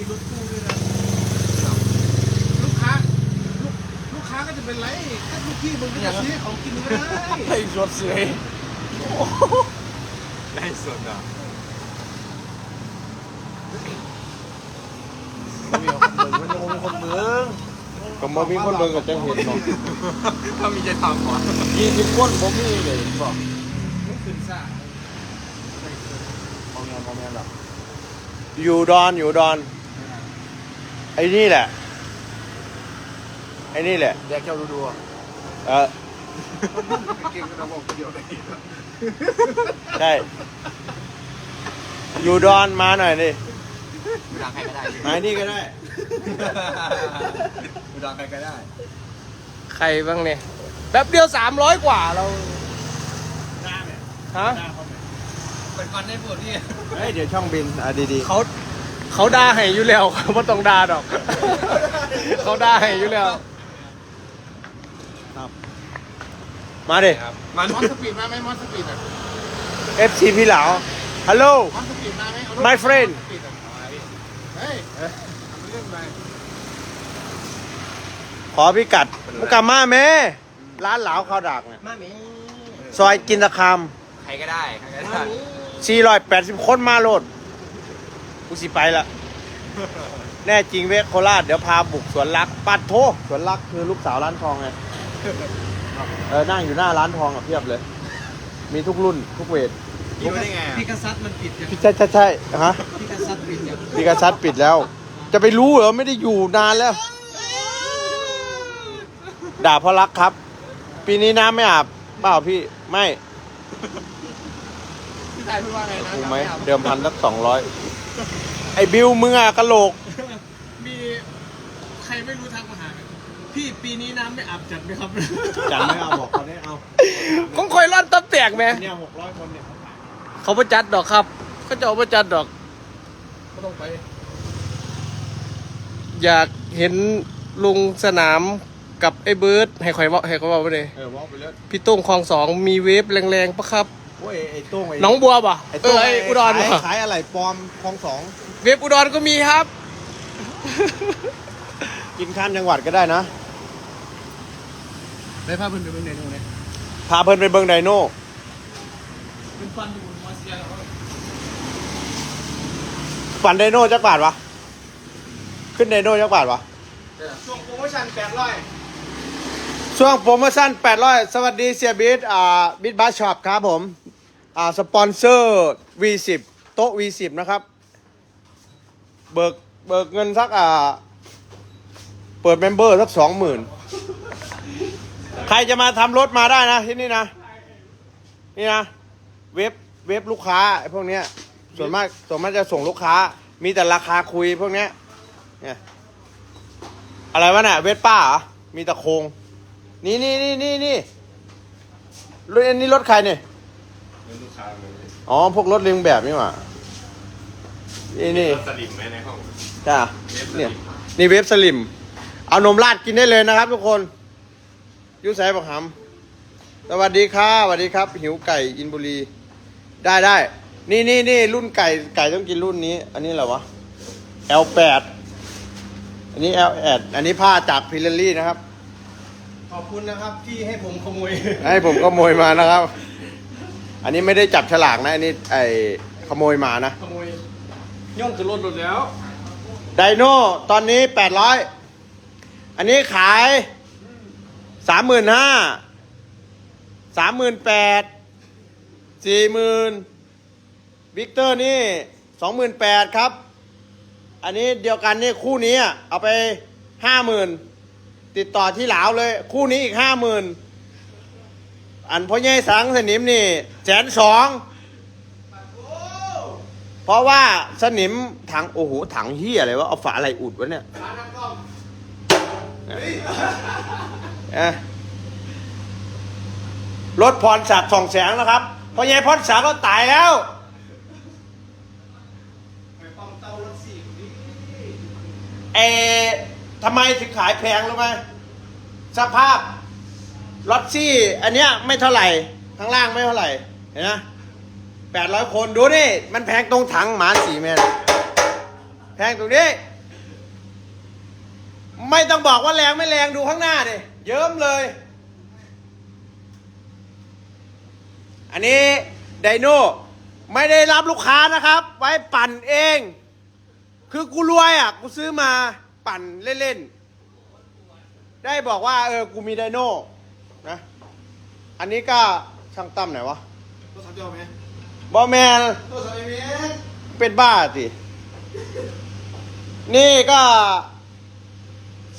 มีรถตู้ด้วยนะลูกค้าลูกลูกค้าก็จะเป็นไรถ้าลูกพี่มึงก็จะซื้อของกินไม่ได้ไอ้รถเสือยได้ส่วนอะมันยังมีคนเมืองก็บ่มีคนเมืองก็จังเห็นเนาะถ้ามีจะทำก่อนยี่สิบคนผมมีเลยบอกมันขึ้นซ่ามองแงมองแงหรออยู่ดอนอยู่ดอน ไอ้นี่แหละ ไอ้นี่แหละ แดกเจ้าดูดูเออเก่งกระบอกเดียวได้ใช่ อยู่ดอนมาหน่อยดิดูดังใครก็ได้มานี่ก็ได้ ดูดังใครก็ได้ ใครบ้างเนี่ยแป๊บเดียวสามร้อยกว่าเราหน้าเนี่ยฮะหน้าเขาเนี่ยเป็นก่อนได้ปวดนี่ เฮ้ย เดี๋ยวช่องบินอะดีเขา เขาด่าให้อยู่แล้วเขาไม่ต้องด่าดอก เขาด่าให้อยู่แล้วๆมาดิมันมอนสปีดมาไหมมอนสปีดอะ FC พี่เหลาฮัลโหล มอนสปีดมาไหมเอารถ My friend มอนสปีดอะเฮ้ยทำเรื่องไปขอพิกัดมุกกามาแม่ร้านเหลาข้าวดักเนี่ยมามีซอยกินตะคามใครก็ได้ใครก็ได้480 คนมาโหลด กูสิไปละแน่จริงเวกโคราชเดี๋ยวพาบุกสวนรักปัดโทสวนรักคือลูกสาวร้านทองไงเออนั่งอยู่หน้าร้านทองอะเพียบเลย มีทุกรุ่นทุกเวทพี่รู้ได้ไงพี่กษัตริย์มันปิดยังพี่ใช่ใช่ใช่ฮะพี่กษัตริย์ปิดยังพี่กระชัดปิดแล้ว จะไปรู้เหรอไม่ได้อยู่นานแล้ว ด่าเพราะรักครับ ปีนี้น้ำไม่อาบเปล่าพี่ไม่พี่ชายพูดว่าไงนะถูกไหมเดิมพันสักสองร้อย ไอ้บิวมึงอะกะโหลก มีใครไม่รู้ทักมาหากันพี่ปีนี้น้ำไม่อาบจัดไหมครับจังไม่เอาบอกเขาได้เอาของคอยร่อนตับแตกไหมเนี่ยหกร้อยคนเนี่ยเขาประจัดดอกครับเขาจะเอาประจัดดอก ก็ต้องไป อยากเห็นลุงสนามกับไอ้เบิร์ดให้คอยเว่าให้เขาเว่าไปเลยเออบอกไปเลยพี่โต้งคลองสองมีเวฟแรงๆปะครับ โอ้ยไอ้โต้งไอ้น้องบัวป่ะไอ้เอโต้งอไอ้อุดรขายป่ะขายอะไรปลอมคลองสองเวฟอุดรก็มีครับ กินข้ามจังหวัดก็ได้นะ ได้ภาพเพิ่นไปเบิ่งในตรงนี้พาเพิ่นไปเบิงไดโน่เป็นฟันดูมาเซียปั่นไดโน่จักบาทวะ ขึ้นไดโน่จักบาทวะ ช่วงโปรโมชั่นแปดร้อยช่วงโปรโมชั่น 800 สวัสดีเสียบิทอ่าบิทบัสช็อปครับผม อ่าสปอนเซอร์ V10 โต๊ะ V10 นะครับ เบิกเบิกเงินสักอ่า เปิดเมมเบอร์สักสองหมื่นใครจะมาทำรถมาได้นะที่นี่นะ นี่นะ เว็บเว็บลูกค้าไอ้พวกเนี้ย ส่วนมากส่วนมากจะส่งลูกค้า มีแต่ราคาคุยพวกเนี้ยเนี่ยอะไรวะเนี่ยเวสป้าเหรอมีตะโคง นี่นี่นี่นี่นี่รถอันนี้รถใครเนี่ย ลูกค้าเลยอ๋อ พวกรถเลียงแบบนี่หว่านี่นี่สลิมไหมในห้องจ้าเว็บสลิมเนี่ยนี่เวฟสลิม เอานมราดกินได้เลยนะครับทุกคนยูไซบักหำสวัสดีค่ะสวัสดีครับ หิวไก่อินบุรี ได้ได้ นี่นี่นี่รุ่นไก่ไก่ต้องกินรุ่นนี้ อันนี้อะไรวะ L8 อันนี้ L8 อันนี้ผ้าจากพิลลรี่นะครับ ขอบคุณนะครับที่ให้ผมขโมย ให้ผมขโมยมานะครับ อันนี้ไม่ได้จับฉลากนะ อันนี้ไอขโมยมานะ ขโมยย่องคือรถหมดแล้ว ไดโน่ตอนนี้แปดร้อย อันนี้ขายสามหมื่นห้า สามหมื่นแปด สี่หมื่นวิกเตอร์นี่สองหมื่นแปดครับ อันนี้เดียวกันนี่คู่นี้อะเอาไปห้าหมื่นติดต่อที่หลาวเลย คู่นี้อีกห้าหมื่น อันพ่อใหญ่สังสนิมนี่แสนสองเพราะว่าสนิมถังโอ้โหถังเฮียอะไรวะเอาฝาอะไรอุดวะเนี่ยเอ๊ะรถพรศักดิ์ส่องแสงนะครับเพราะยายพรศักดิ์ก็ตายแล้วเออทำไมถึงขายแพงรู้ไหมสภาพ รถซี่ อันเนี้ยไม่เท่าไหร่ ข้างล่างไม่เท่าไหร่ เห็นไหมแปดร้อยคนดูนี่ มันแพงตรงถังหมาสีแมนแพงตรงนี้ ไม่ต้องบอกว่าแรงไม่แรงดูข้างหน้าดิเยิ้มเลย อันนี้ไดโน่ไม่ได้รับลูกค้านะครับ ไว้ปั่นเอง คือกูรวยอะ กูซื้อมาปั่นเล่นๆ ได้บอกว่าเออ กูมีไดโน่ อันนี้ก็ช่างตั้มไหนวะตัวสามเดียวไหมบอแมนตัวสามเมตรเป็นบ้าสินี่ก็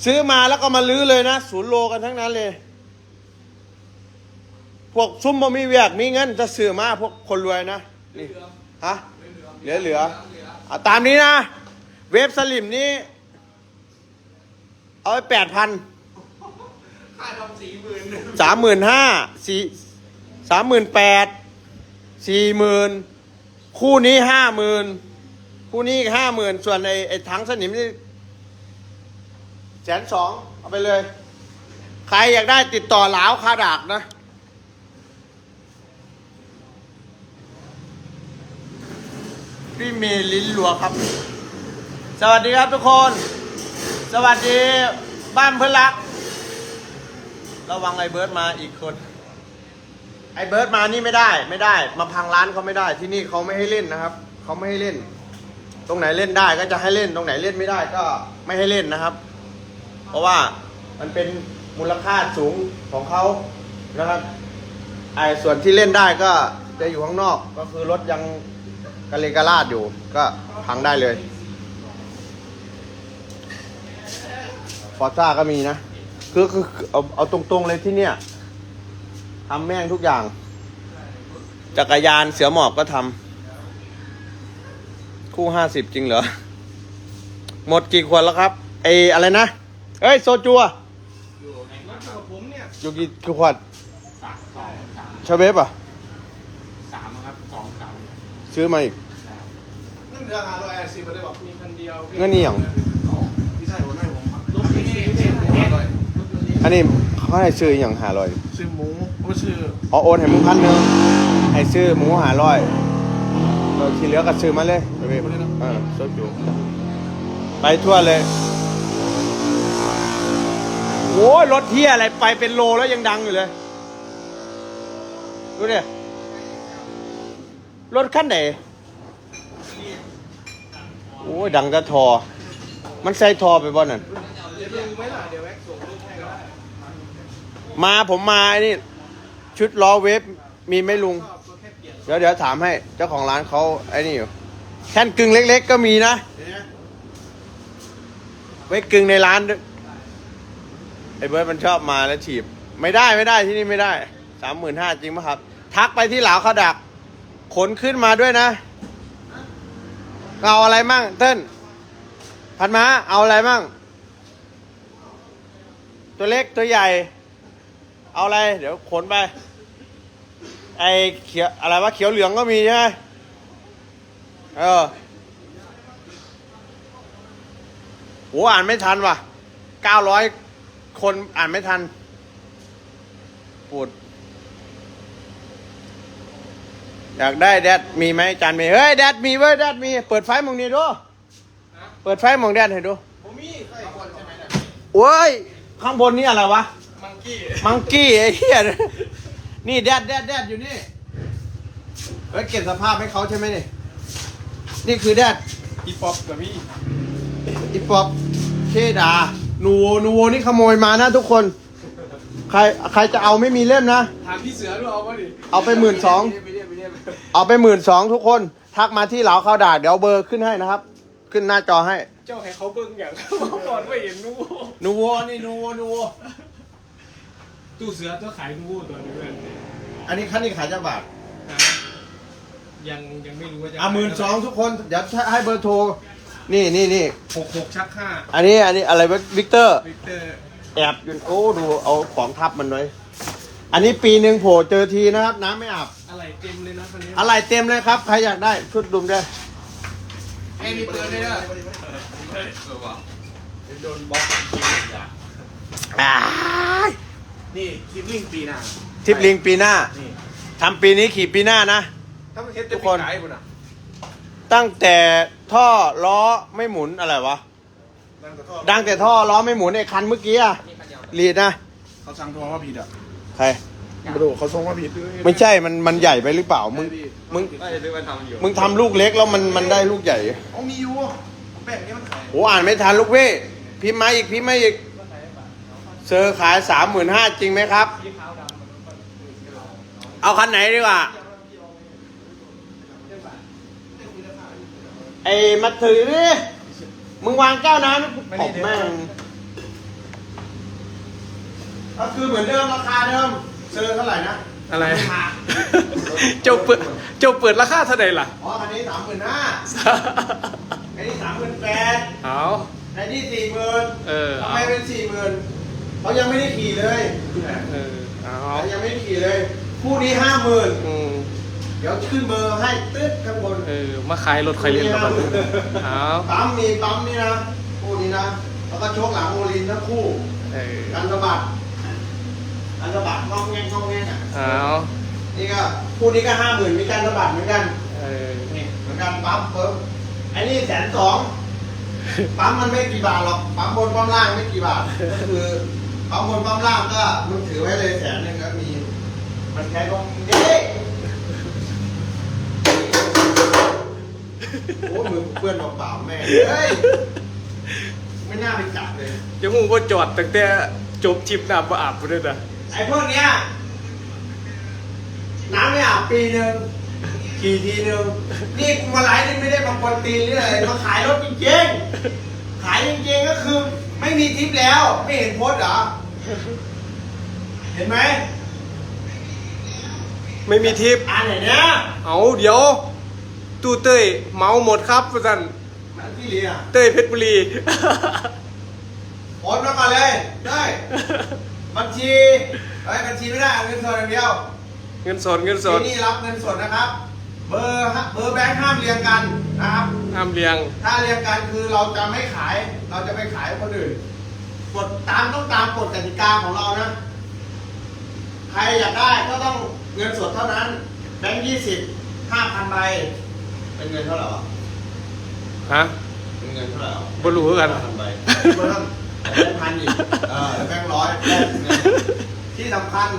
ซื้อมาแล้วก็มาลื้อเลยนะศูนย์โลกันทั้งนั้นเลย พวกซุ้มบ่มีเวียกมีเงินจะซื้อมาพวกคนรวยนะนี่ฮะเหลือเหลือเอาตามนี้นะ เวฟสลิมนี้ เอาไปแปดพันค่าทำ สี่หมื่นสามหมื่นห้าสี่สามหมื่นแปดสี่หมื่นคู่นี้ห้าหมื่นคู่นี้ห้าหมื่นส่วนไอ้ไอ้ถังสนิมนี่แสนสองเอาไปเลย ใครอยากได้ติดต่อหลาวคาดากนะพี่เมลินหลัวครับ สวัสดีครับทุกคน สวัสดีบ้านเพื่อนรัก ระวังไอ้เบิร์ดมาอีกคน ไอ้เบิร์ดมานี่ไม่ได้ไม่ได้ มาพังร้านเขาไม่ได้ ที่นี่เขาไม่ให้เล่นนะครับเขาไม่ให้เล่น ตรงไหนเล่นได้ก็จะให้เล่นตรงไหนเล่นไม่ได้ก็ไม่ให้เล่นนะครับ เพราะว่ามันเป็นมูลค่าสูงของเขานะครับไอ้ส่วนที่เล่นได้ก็จะอยู่ข้างนอกก็คือรถยังกะเลกะลาดอยู่ก็พังได้เลยฟอร์ซ่าก็มีนะ คือคือคือเอาเอาตรงๆเลยที่เนี่ยทำแม่งทุกอย่าง จักรยานเสือหมอบก็ทำคู่ห้าสิบจริงเหรอ หมดกี่ขวดแล้วครับไออะไรนะ เอ้ย โซจัว อยู่ในรถกับผมเนี่ยอยู่กี่กี่ขวดสามสองสามชาเวฟอะสามครับสองสามซื้อมาอีกนั่นเดือนหาร้อยแปดสิบไปได้บอกมีคนเดียวเงินนี่อย่างพี่ชายผมให้ผมครับ รถที่นี่เจ็ดเจ็ด อั นนี้เขาให้ซื้ออย่างหาร้อยซื้อหมูโอ้ซื้ออ๋อโอนให้มึงพันหนึ่งให้ซื้อหมูหาร้อยเออที่เหลือก็ซื้อมาเลยชาเวฟเออโซจูไปทั่วเลยโอ้ยรถเที่ยอะไรไปเป็นโลแล้วยังดังอยู่เลย ดูเนี่ยรถขั้นไหนโอ้ยดังจะทอ มันใส่ทอไปบ่นั่น มาผมมาไอ้นี่ ชุดล้อเวฟมีไหมลุงเปลี่ยนเดี๋ยวเดี๋ยวถามให้เจ้าของร้านเขาไอ้นี่อยู่แค่นกึ่งเล็ก ๆ ก็มีนะ ไว้กึ่งในร้านด้วยไอ้เบิร์ดมันชอบมาแล้วฉีบ ไม่ได้ไม่ได้ที่นี่ไม่ได้สามหมื่นห้าจริงปะครับ ทักไปที่หลาวเขาดัก ขนขึ้นมาด้วยนะ เอาอะไรมั่งเต้น พันม้าเอาอะไรมั่ง ตัวเล็กตัวใหญ่ เอาอะไร เดี๋ยวขนไป ไอ้เขียวอะไรวะเขียวเหลืองก็มีใช่ไหมเออโหอ่านไม่ทันว่ะเก้าร้อยคนอ่านไม่ทันปวดอยากได้แดดมีไหมจานมีเฮ้ยแดดมีเว้ยแดดมี เปิดไฟมองนี่ดูเปิดไฟมองแดดให้ดูผมมีใส่คนใช่ไหมเนี่ยโอ้ยข้างบนนี่อะไรวะ มังกี้มังกี้ไอ้เหี้ยนี่แดดแดดแดดอยู่นี่เฮ้ยเก็บสภาพให้เขาใช่ไหมนี่นี่คือแดดอีป๊อปกับมี่อีปอบเคดานูโวนูโวนี่ขโมยมานะทุกคน ใครใครจะเอาไม่มีเล่มนะถามพี่เสือด้วยเอาป่ะดิเอาไปหมื่นสองไม่ได้ไม่ได้ไม่ได้เอาไปหมื่นสองทุกคน ทักมาที่เหลาข้าวดาเดี๋ยวเบอร์ขึ้นให้นะครับ ขึ้นหน้าจอให้ เจ้าให้เขาเบิ่งอย่างเขาก่อนไม่เห็นนู้นูโวนี่นูโวนูโว ตู้เสือตัวขายนู้ตัวนี้เพื่อนอันนี้คันนี้ขายจักบาทนะยังยังไม่รู้ว่าจะอะหมื่นสองทุกคนเดี๋ยวให้เบอร์โทรนี่นี่นี่หกหกชักห้าอันนี้อันนี้อะไรวะวิกเตอร์ วิกเตอร์ แอบอยู่โอ้ดูเอาของทับมันไว้อันนี้ปีหนึ่งโผล่เจอทีนะครับ น้ำไม่อาบอะไรเต็มเลยนะคันนี้อะไรเต็มเลยครับ ใครอยากได้ชุดดุมได้ไอ้มีเตือนด้วยนะเออว่ะโดนบล็อกอ่า นี่คลิปลิงปีหน้าทริปลิงปีหน้านี่ทำปีนี้ขี่ปีหน้านะ ถ้ามันเฮ็ดทุจะกปีคนขายบุญอะตั้งแต่ท่อล้อไม่หมุนอะไรวะ นั่นก็ท่อดังแต่ท่อล้อไม่หมุนไอ้คันเมื่อกี้อะลีดนะ เขาสั่งโทรมาผิดอะใคร ไม่รู้เขาส่งมาผิดไม่ใช่ มัน มันใหญ่ไปหรือเปล่า มึง มึง ไม่ได้ว่าทำอยู่มึงทำลูกเล็กแล้วมันมันได้ลูกใหญ่เอามีอยู่แป้งนี้มันขายโหอ่านไม่ทันลูกเว้ยพิมพ์มาอีกพิมพ์มาอีก เซอร์ขายสามหมื่นห้าจริงไหมครับ เอาคันไหนดีกว่าไอ้มาถือดิมึงวางแก้วน้ำผมแม่งก็คือเหมือนเดิมราคาเดิมเซอร์เท่าไหร่นะอะไรมาเจ้าเปิดเจ้าเปิดราคาเท่าไหร่ล่ะ อ๋อคันนี้สามหมื่นห้าอันนี้สามหมื่นแปดเอาอันนี้สี่หมื่นเออทำไมเป็นสี่หมื่น เขายังไม่ได้ขี่เลยเออเอาเขายังไม่ได้ขี่เลย คู่นี้ห้าหมื่นอืมเดี๋ยวขึ้นเบอร์ให้ตึ๊ดข้างบนเออมาขายรถใครเล่นแล้วมันเอาปั๊มมีปั๊มนี่นะคู่นี้นะแล้วก็โชคหลังโอลินทั้งคู่เออกันสะบัดกันสะบัดงองแงงงองแงงอะเอานี่ก็คู่นี้ก็ห้าหมื่นมีการสะบัดเหมือนกันเออนี่เหมือนกันปั๊มเพิ่มไอ้นี่แสนสองปั๊มมันไม่กี่บาทหรอก ปั๊มบนปั๊มล่างไม่กี่บาท ก็คือ ปั๊มบนปั๊มล่างก็มึงถือไว้เลยแสนหนึงก็มี มันแค่ตรงนี้โอ้มือเปื้อนเปล่าๆแม่งเฮ้ยไม่น่าไปจับเลย ยังงูว่าจอดตั้งแต่จบทริปน้ำมาอาบเลยนะไอ้พวกเนี้ยน้ำไม่อาบปีหนึ่งขี่ทีหนึ่งนี่กูมาไลฟ์นี่ไม่ได้มาคนตีนหรืออะไรมาขายรถจริงๆขายจริงๆก็คือ ไม่มีทิปแล้ว ไม่เห็นโพสต์เหรอ เห็นไหมไม่มีทริป อ่านไหนเนี้ยเอาเดี๋ยว ตู้เต้ยเมาหมดครับพสันมันที่เรียนเต้ยเพชรบุรี โอนมาก่อนเลย ได้ บัญชีไอ้ยบัญชีไม่ได้เอาเงินสดอย่างเดียวเงินสดเงินสดที่นี่รับเงินสดนะครับ เบอร์ฮะเบอร์แบงค์ห้ามเรียงกันนะครับ ห้ามเรียง ถ้าเรียงกันคือเราจะไม่ขาย เราจะไม่ขายคนอื่น กฎตามต้องตามกฎกติกาของเรานะ ใครอยากได้ก็ต้องเงินสดเท่านั้น แบงค์ยี่สิบห้าพันใบ เป็นเงินเท่าไหร่วะฮะเป็นเงินเท่าไหร่วะบ่รู้คือกัน ห้าพันใบเพิ่มแบงค์พันอีกเออแบงค์ร้อยแลกเงินที่สำคัญ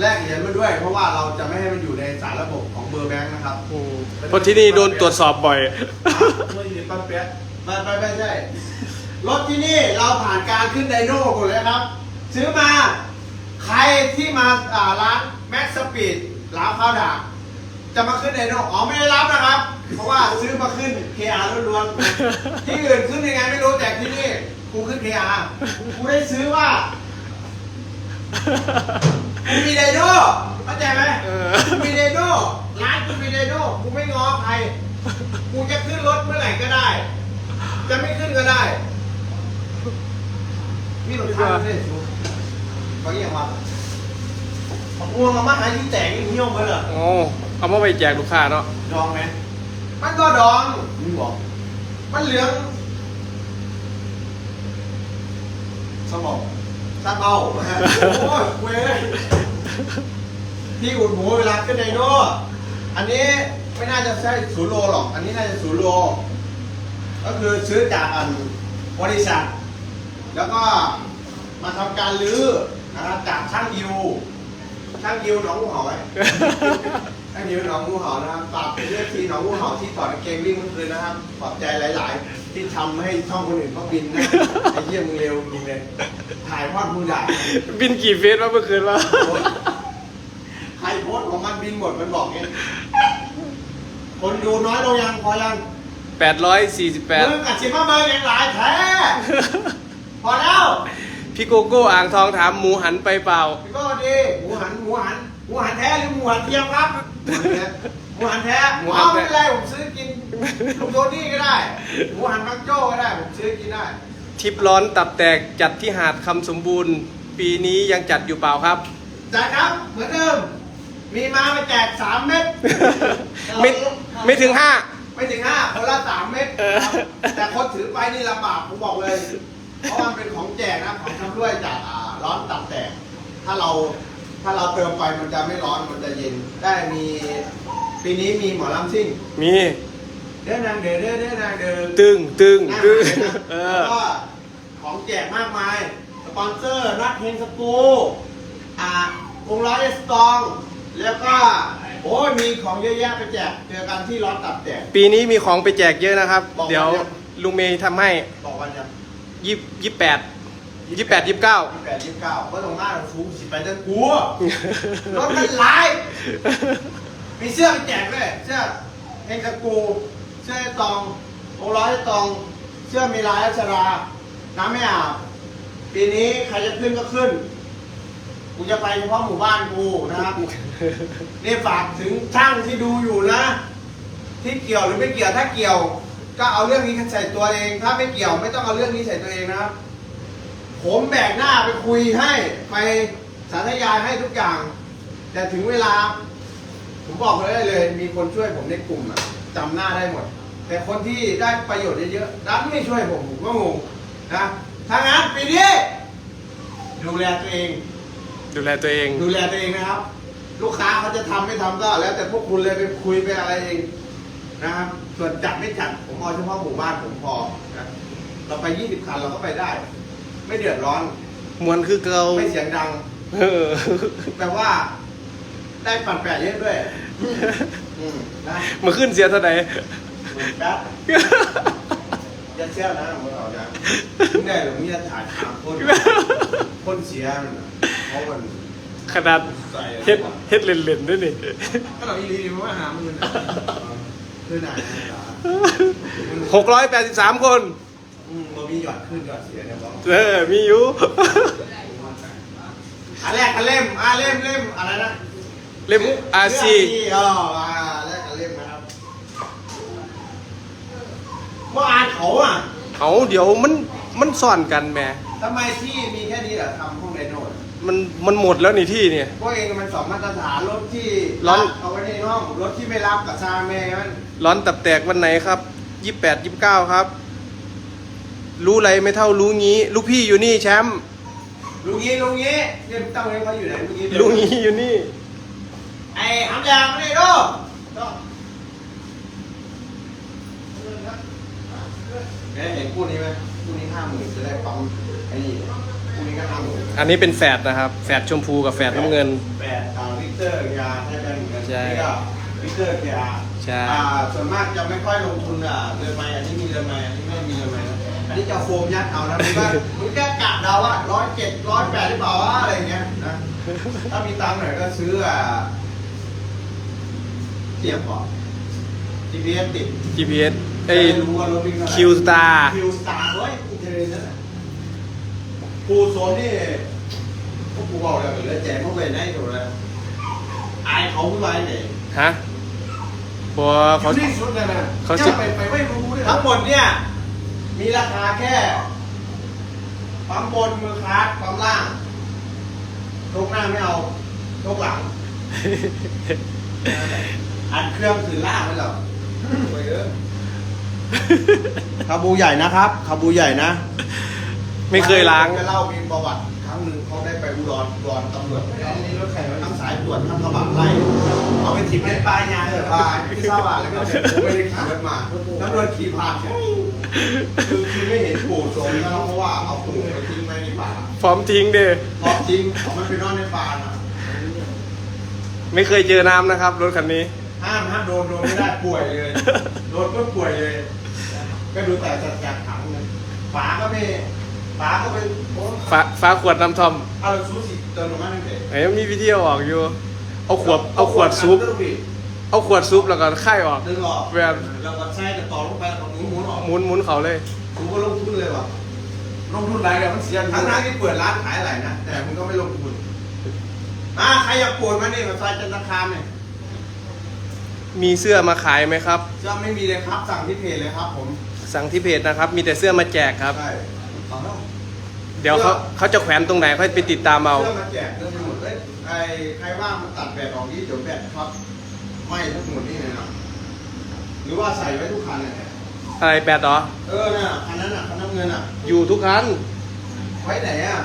แลกเหรียญมาด้วย เพราะว่าเราจะไม่ให้มันอยู่ในสารระบบของเบอร์แบงค์นะครับอืมเพราะที่นี่โดนตรวจสอบบ่อย ไม่เห็นปั๊มแป๊ะไม่ไม่ไม่ใช่ รถที่นี่เราผ่านการขึ้นไดโน่หมดเลยครับ ซื้อมาใครที่มาอ่าร้านแม็กสปีดร้านข้าวดาจะมาขึ้นไดโน่อ๋อไม่ได้รับนะครับ เพราะว่าซื้อมาขึ้น KR ล้วนๆที่อื่นขึ้นยังไงไม่รู้แต่ที่นี่กูขึ้น KR กูได้ซื้อว่ากูมีไดโน่เข้าใจไหม เออ กูมีไดโน่ร้านกูมีไดโน่กูไม่ง้อใคร กูจะขึ้นรถเมื่อไหร่ก็ได้ จะไม่ขึ้นก็ได้ มีรถทางเลยบางอย่างว่าผมง่วงมามาหาที่แต่งเหี้ยว มาเหรอโอ้เอามาไปแจกลูกค้าเนาะดองไหมมันก็ดองมึงบอกมันเหลืองสมองสักเอาโอ้ยเว้ยที่อุดหมูเวลาขึ้นไดโน่อันนี้ไม่น่าจะใช่ศูนย์โลหรอก อันนี้น่าจะศูนย์โล ก็คือซื้อจากอันบริษัท แล้วก็มาทำการลื้อนะครับจากช่า ช่างยิวหนองงูเห่าไว้ช่างยิวหนองงูเห่านะครับฝากเลือกทีหนองงูเห่าที่ถอดกางเกงวิ่งเมื่อคืนนะครับขอบใจหลาย ๆ ที่ทำให้ช่องคนอื่นเขาบินนะไอ้เยี่ยมึงเร็วจริงเลยถ่ายทอดมือด่าบินกี่เฟสมาเมื่อคืนแล้วใครโพสต์ของมันบินหมดมันบอกเงี้ยคนดูน้อยลงยังพอยัง848มึงกัดสิมาเบอร์ยังหลายแท้พอแล้ว พี่โกโก้อ่างทองถามหมูหันไปเปล่า พี่ก็ดีหมูหันหมูหันหมูหันแท้หรือหมูหันเทียมครับหมูหันแท้หหมูมูหัหันนแท้ไม่เป็นไรผมซื้อกินลูกโดนี่ก็ได้หมูหันมักโจ้ก็ได้ผมซื้อกินได้ทริปร้อนตับแตกจัดที่หาดคำสมบูรณ์ ปีนี้ยังจัดอยู่เปล่าครับจ่ายครับเหมือนเดิมมีมาไปแจกสามเม็ดไม่ไม่ถึงห้าไม่ถึงห้าคนละสามเม็ดเออแต่คนถือไปนี่ลำบากผมบอกเลย เพราะมันเป็นของแจกนะของชำร่วยจากอ่าร้อนตับแตกถ้าเราถ้าเราเติมไปมันจะไม่ร้อนมันจะเย็น ได้มีปีนี้มีหมอลำซิ่ง มีเด้อนางเด้อเด้อเด้อนางเด้อ ตึงตึงตึงเอแล้อวก็ของแจกมากมาย สปอนเซอร์นักเฮงสกูอ่าวงร้อยสตอง แล้วก็โอ้ยมีของเยอะแยะไปแจก เจอกันที่ร้อนตับแจก ปีนี้มีของไปแจกเยอะนะครับ บอกเดี๋ยวว่าลุงเมย์ทำให้ บอกวันจะ ยี่ยี่แปดยี่แปดยี่เก้ายี่แปดยี่สิบเก้าก็ตรงหน้าสูงสิบแปดเดือนกูรถมันลายมีเสื้อไปแจกด้วยเสื้อเฮงสกูเสื้อตองวงร้อยตองเสื้อมีลายอัชราน้ำไม่อาบปีนี้ใครจะขึ้นก็ขึ้นกูจะไปเฉพาะหมู่บ้านกูนะครับนี่ฝากถึงช่างที่ดูอยู่นะ ที่เกี่ยวหรือไม่เกี่ยวถ้าเกี่ยว ก็เอาเรื่องนี้ใส่ตัวเอง ถ้าไม่เกี่ยวไม่ต้องเอาเรื่องนี้ใส่ตัวเองนะครับ ผมแบกหน้าไปคุยให้ไปสาธยายให้ทุกอย่าง แต่ถึงเวลา ผมบอกเลยได้เลย มีคนช่วยผมในกลุ่มอะจำหน้าได้หมด แต่คนที่ได้ประโยชน์เยอะๆดันไม่ช่วยผมผมก็งงนะถ้างั้นปีนี้ดูแลตัวเอง ดูแลตัวเอง ดูแลตัวเองนะครับ ลูกค้าเขาจะทำไม่ทำก็แล้วแต่พวกคุณเลยไปคุยไปอะไรเอง นะครับส่วนจัดไม่จัดผมเอาเฉพาะหมู่บ้านผมพอนะเราไป20คันเราก็ไปได้ ไม่เดือดร้อน มวนคือเกาไม่เสียงดังเออแปลว่า ได้ปั่นแปะเยอะด้วย อืมนะมาขึ้นเสียเท่าไหร่หมื่นแป๊บอย่าเชี่ยวนะมึงเอานะมึงได้หรือมึงจะถ่ายถามคนคนเสียมันน่ะเพราะมันขนาดใส่เฮ็ดเฮ็ดเล่นๆด้วยนี่ ก็เราอีรีดีมาหามึงนะ คือไหนนะหกร้อยแปดสิบสามคนอืมมันมีหยอดขึ้นหยอดเสียเนี่ยบอกเออมีอยู่ อันแรกอันเล่มอ่าเล่มเล่มอะไรนะเล่มอาซีอ๋ออ่าแรกอันเล่มนะครับว่าอ่านเขาอะเอาเดี๋ยวมันมันซ่อนกันแหม่ทำไมที่มีแค่นี้เหรอทำห้องไดโน่น่ะ มันมันหมดแล้วนี่ที่เนี่ย พวกเองมันสองมาตรฐานรถที่ร้อนเอาไว้ในห้องรถที่ไม่รับกับซาเมมันร้อนตับแตกวันไหนครับยี่แปดยี่เก้าครับ รู้อะไรไม่เท่ารู้งี้ ลูกพี่อยู่นี่แชมป์ลุงงี้ลุงงี้เนี่ยตั้งไว้เขาอยู่ไหนลุงงี้ลุงงี้อยู่นี่ ไอ้หำยางมาดิดูดูเนี่ยเห็นคู่นี้ไหมคู่นี้ห้าหมื่นจะได้ปั๊มไอ้นี่ คู่นี้ก็ห้าหมื่นอันนี้เป็นแฝดนะครับ แฝดชมพูกับแฝดน้ำเงิน แปดอ่าวิกเตอร์ยาใช่ไหมเหมือนกันใช่นี่ก็วิกเตอร์ยาใช่ อ่าส่วนมากจะไม่ค่อยลงทุนอะเรือไม้อันนี้มีเรือไม้อันนี้ไม่มีเรือไม้นะอันนี้จะเอาโฟมยัดเอานะมึงก็มึงแค่กะเดาว่าร้อยเจ็ดร้อยแปดหรือเปล่าวะอะไรอย่างเงี้ยนะถ้ามีตังค์หน่อยก็ซื้ออ่าเทียบก่อน GPS ติด GPS เอ้ยจะได้รู้ว่ารถวิ่งเท่าไหร่ Q Star คิวสตาร์เฮ้ยกูเจอนั่นน่ะ กูโซนนี่พวกกูบอกเลยเหลือแจกพวกเวนได้ถูกเลยอายเขาผู้ร้ายเนี่ยฮะพอเขา ที่สุดเลยนะเขาจะไปไปไม่รู้เลยทั้งหมดเนี่ย มีราคาแค่ปั๊มบนมือคลาสปั๊มล่างโชกหน้าไม่เอาโชกหลัง อัดเครื่องถือล่างไม่หรอกไปเยอะคาบูใหญ่นะครับคาบูใหญ่นะ ไม่เคยล้าง จะเล่ามีประวัติครั้งหนึ่งเขาได้ไปอุดรอุดรตำรวจนี่รถแข่งทั้งสายตรวจทั้งกระบะไล่เอาไปถีบในปลายยางเลยปลายที่ทราบว่าแล้วก็ผมไม่ได้ขี่รถมาตำรวจขี่ผ่านเนี่ยคือคือไม่เห็นปู่โสมนะครับเพราะว่าเอาปู่ไปทิ้งไว้ในป่าพร้อมทิ้งเด้พอทิ้งเอามันไปนอนในป่าน่ะไม่เคยเจอน้ำนะครับรถคันนี้ ห้ามห้ามโดนโดนไม่ได้ป่วยเลยโดนก็ป่วยเลย ก็ดูแต่จัดจัดถังเลยฝาก็ไม่ ฝาก็เป็นโอ้ฟ้าฟ้าขวดน้ำทอมเอาเราซูสิเติมลงมาตั้งแต่เอ้ยมีวิธีเอาออกอยู่ เอาขวดเอาขวดซุป เอาขวดซุปแล้วก็ค่ายออก ดึงออกแบบ แล้วก็ใช้กระต่อลงไปแล้วก็หมุนหมุนออกหมุนหมุนเขาเลย กูก็ลงทุนเลยว่ะลงทุนไรเนี่ยมันเสียทั้งนั้นที่เปิดร้านขายอะไรนะ แต่มึงก็ไม่ลงทุนอ่าใครอยากปวดมาเนี่ยมาใส่จันทคามเนี่ยมีเสื้อมาขายไหมครับ จะไม่มีเลยครับสั่งที่เพจเลยครับ ผมสั่งที่เพจนะครับ มีแต่เสื้อมาแจกครับ ใช่เอาแล้ว เดี๋ยวเขาเขาจะแขวนตรงไหนค่อยไปติดตามเอาเสื้อมาแจกเรื่องไปหมดเลยไอ้ใครว่างมาตัดแบบออกนี้เดี๋ยวแบบครับไม่ทั้งหมดนี่เลยนะหรือว่าใส่ไว้ทุกคันเลยเนี่ยอะไรแปดเหรอเออน่ะคันนั้นอะคันน้ำเงินอะ อยู่ทุกคันไว้ไหนอะ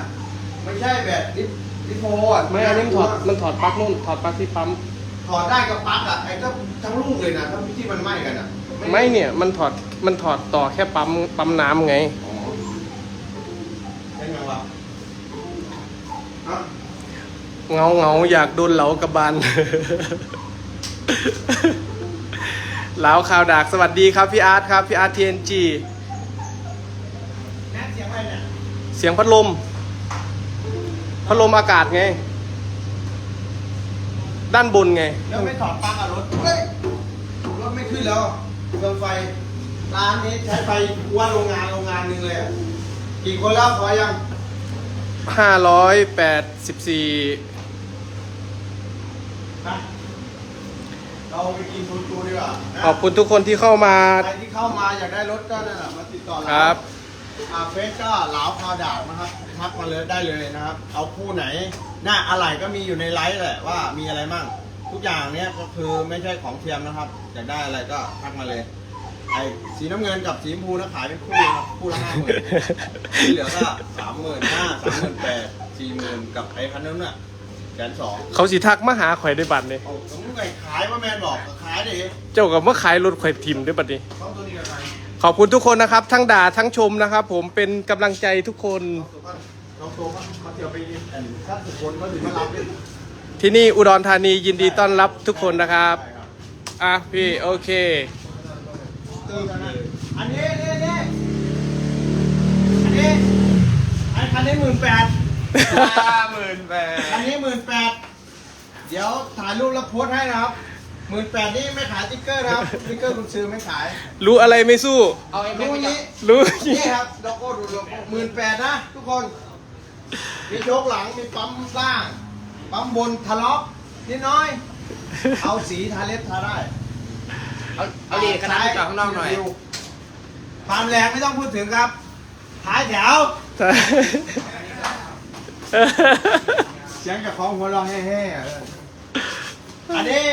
ไม่ใช่แบบนินิโพอะไม่อันนี้มันถอดมันถอดปลั๊กนู่นถอดปลั๊กที่ปั๊มถอดได้กับปลั๊กอะไอ้ก็ทั้งลูกเลยนะทั้งที่มันไหม้กันอะไม่เนี่ยมันถอดมันถอดต่อแค่ปั๊มปั๊มน้ำไง เงาเงาอยากโดนเหลากระบาลเหลาข่าวดากสวัสดีครับพี่อาร์ตครับพี่อาร์ตทีเอ็นจีแนทเสียงอะไรเนี่ยเสียงพัดลม พัดลมอากาศไง ด้านบนไง แล้วไม่ถอดปลั๊กอะรถเฮ้ยรถไม่ขึ้นแล้วเปลืองไฟ ร้านนี้ใช้ไฟว่าโรงงานโรงงานหนึ่งเลยอะกี่คนแล้วพอยังห้าร้อยแปดสิบสี่ ฮะเราไปกินซูจูดีกว่านะขอบคุณทุกคนที่เข้ามา ใครที่เข้ามาอยากได้รถก็นั่นแหละมาติดต่อเราครับ อ่าเฟซก็เหลาคาวดาบนะครับทักมาเลยได้เลยนะครับ เอาคู่ไหนหน้าอะไรก็มีอยู่ในไลฟ์แหละว่ามีอะไรมั่ง ทุกอย่างเนี้ยก็คือไม่ใช่ของเทียมนะครับอยากได้อะไรก็ทักมาเลย ไอ้สีน้ำเงินกับสีชมพูนะขายเป็นคู่นะครับคู่ละห้าหมื่นที่เหลือก็สามหมื่นห้าสามหมื่นแปดสี่หมื่นกับไอ้คันนั้นน่ะแสนสองเขาสิทักมาหาข่อยได้บัตรเนี่ยเอาผมไงขายว่าแมนบอกขายดิเจ้ากับว่าขายรถข่อยทิมด้วยบัตรนี้เขาตัวนี้กับใครขอบคุณทุกคนนะครับ ทั้งด่าทั้งชมนะครับ ผมเป็นกำลังใจทุกคน น้องโตก็มาเที่ยวไปกินแอนท่านสุคนก็ถึงมารับด้วยที่นี่อุดรธานียินดีต้อนรับทุกคนนะครับใช่ครับอะพี่โอเค อันนี้นี่นี่อันนี้ไอ้คันนี้หมื่นแปด ห้าหมื่นแปดคันนี้หมื่นแปดเดี๋ยวถ่ายรูปแล้วโพสต์ให้นะครับหมื่นแปดนี่ไม่ขายติ๊กเกอร์นะครับติ๊กเกอร์คุณซื้อไม่ขายรู้อะไรไม่สู้ เอาเอ็มรู้ไปจับนี้รู้นี่ครับโลโก้ดูโลโก้หมื่นแปดนะทุกคน มีโชคหลังมีปั๊มล่าง ปั๊มบนทะเลาะนิดน้อย เอาสีทาเล็บทาได้ เอาเอาดีขนาดไปจอดข้างนอกหน่อยความแรงไม่ต้องพูดถึงครับท้ายแถว เสียงจากของหัวเราะแห่ๆเอออันนี้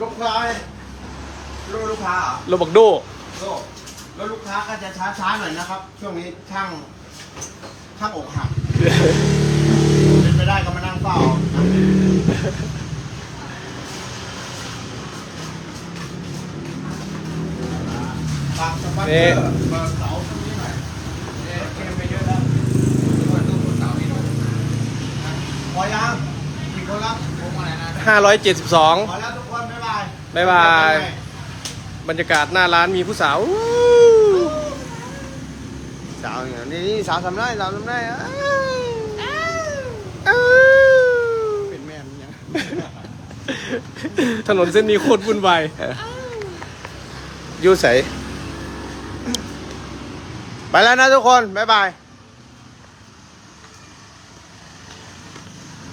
ลูกค้าเนี่ยลูกลูกค้าเหรอโรบักโด โลกแล้วลูกค้าก็จะช้าๆหน่อยนะครับ ช่วงนี้ช่างช่างอกหักเป็นไปได้ก็มานั่งเฝ้านะฝากสปอนเซอร์เบอร์เสาตรงนี้หน่อยเอ๊ะเกมไปเยอะแล้วเปิดตู้เสานี่ดู พอยังกี่คนแล้วผมอะไรนะ572พอแล้วทุกคนบ๊ายบายบ๊ายบาย บรรยากาศหน้าร้านมีผู้สาวสาวอย่างนี้นี่สาวทำได้สาวทำได้อะเป็นแม่มันยังถนนเส้นนี้โคตรวุ่นวายยูใสไปแล้วนะทุกคน บ๊ายบาย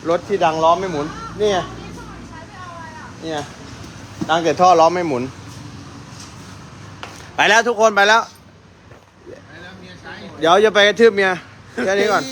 รถที่ดังล้อไม่หมุน นี่ไงนี่ไงดังเกิดท่อล้อไม่หมุน ไปแล้วทุกคนไปแล้ว เดี๋ยวจะไปกระทืบเมียแค่นี้ก่อน